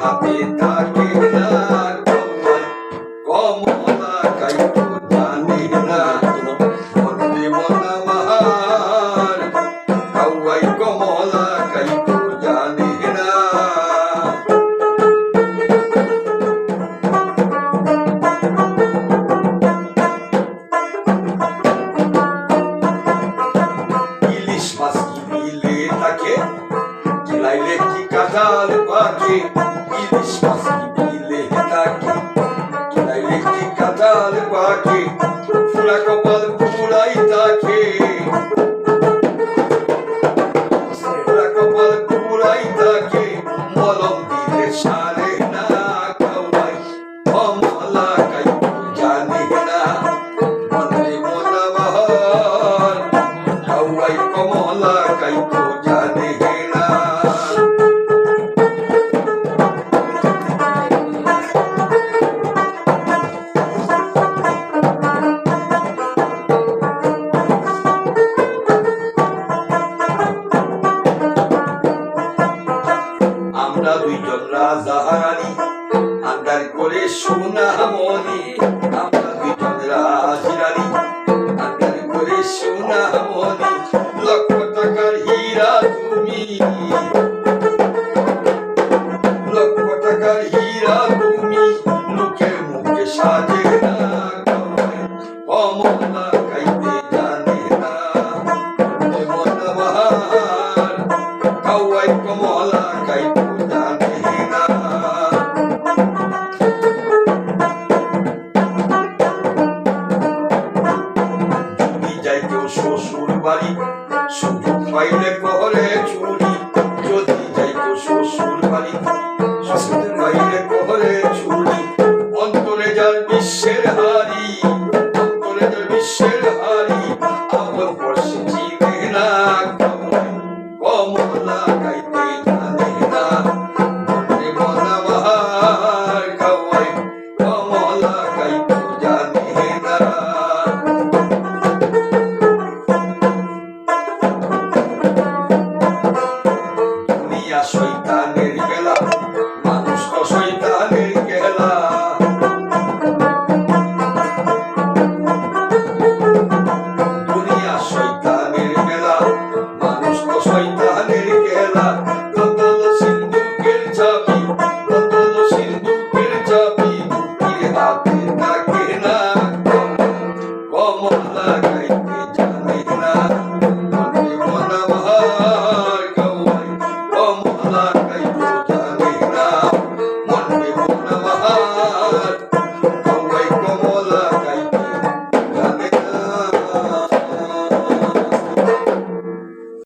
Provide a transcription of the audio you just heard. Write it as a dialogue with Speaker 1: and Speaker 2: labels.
Speaker 1: আমি তাকে কম কুমুরাই তাকে। আমরা দুইজন রাজা রানী আন্দার করে সোনা মনি আমরা দুইজন রাজি রানী আন্দার করে সোনা মনি লক্ষ টাকার হীরা তুমি। লক্ষ টাকার হীরা বাড়ি। সুযোগ পাইলে করে চুরি, যদি যাই কেউ শ্বশুর বাড়ি। সুযোগ পাইলে করে চুরি, অন্তরে যার বিশ্বের হারি। মোল্লা